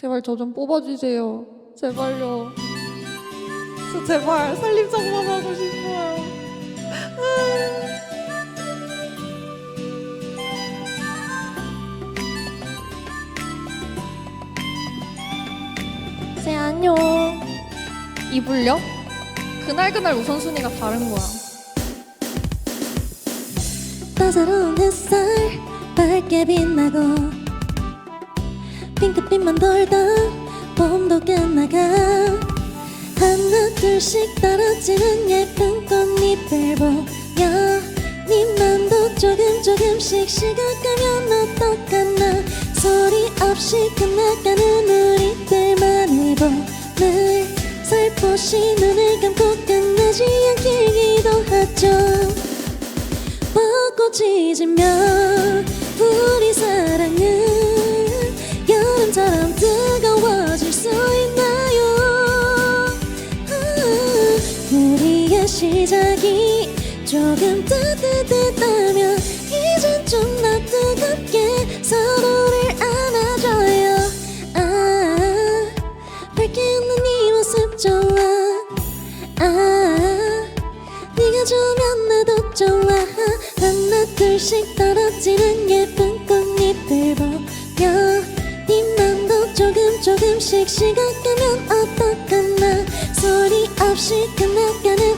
제발 저 좀 뽑아주세요. 제발요. 저 제발 살림장만 하고 싶어요. 세 안녕. 이불려? 그날 그날 우선순위가 다른 거야. 따사로운 햇살 밝게 빛나고 핑크빛만 돌다 봄도 끝나가 하나 둘씩 떨어지는 예쁜 꽃잎을 보며 네 맘도 조금 조금씩 식어가면 어떡하나 소리 없이 끝나가는 우리들만의 봄을 살포시 눈을 감고 끝나지 않기도 하죠. 벚꽃 지지면 우리 사 시작이 조금 따뜻했다면 이젠 좀 더 뜨겁게 서로를 안아줘요. 아 밝게 웃는 이 모습 좋아. 아 네가 좋으면 나도 좋아. 하나 둘씩 떨어지는 예쁜 꽃잎을 보며 네 맘도 조금 조금씩 식어가면 어떡하나. 소리 없이 끝나가는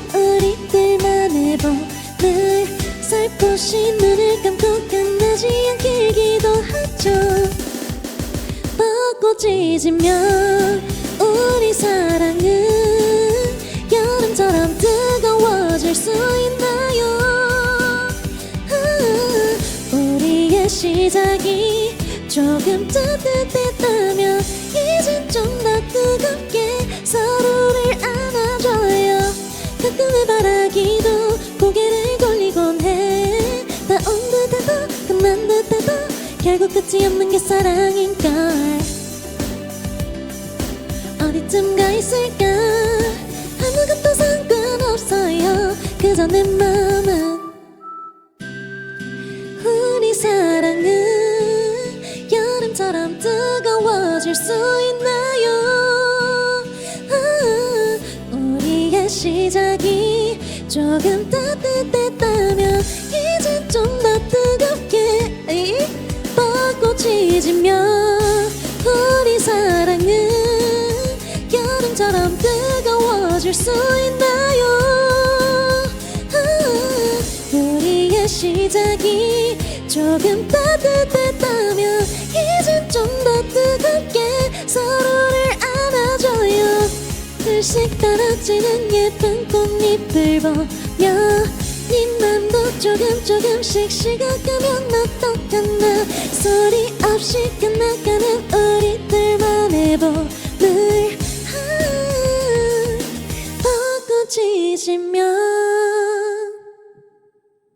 살포시 눈을 감고 끝나지 않기도 하죠. 벚꽃 지지면 우리 사랑은 여름처럼 뜨거워질 수 있나요? 아, 우리의 시작이 조금 따뜻했다면 이젠 좀 끝이 없는 게 사랑인걸. 어디쯤 가 있을까? 아무것도 상관없어요. 그저 내 맘은 우리 사랑은 여름처럼 뜨거워질 수 있나요? 아, 우리의 시작이 조금 따뜻했다면 뜨거워질 수 있나요? 아, 우리의 시작이 조금 따뜻했다면 이젠 좀 더 뜨겁게 서로를 안아줘요. 둘씩 떨어지는 예쁜 꽃잎을 보며 네 맘도 조금 조금씩 식어가면 어떡하나? 소리 없이 끝나가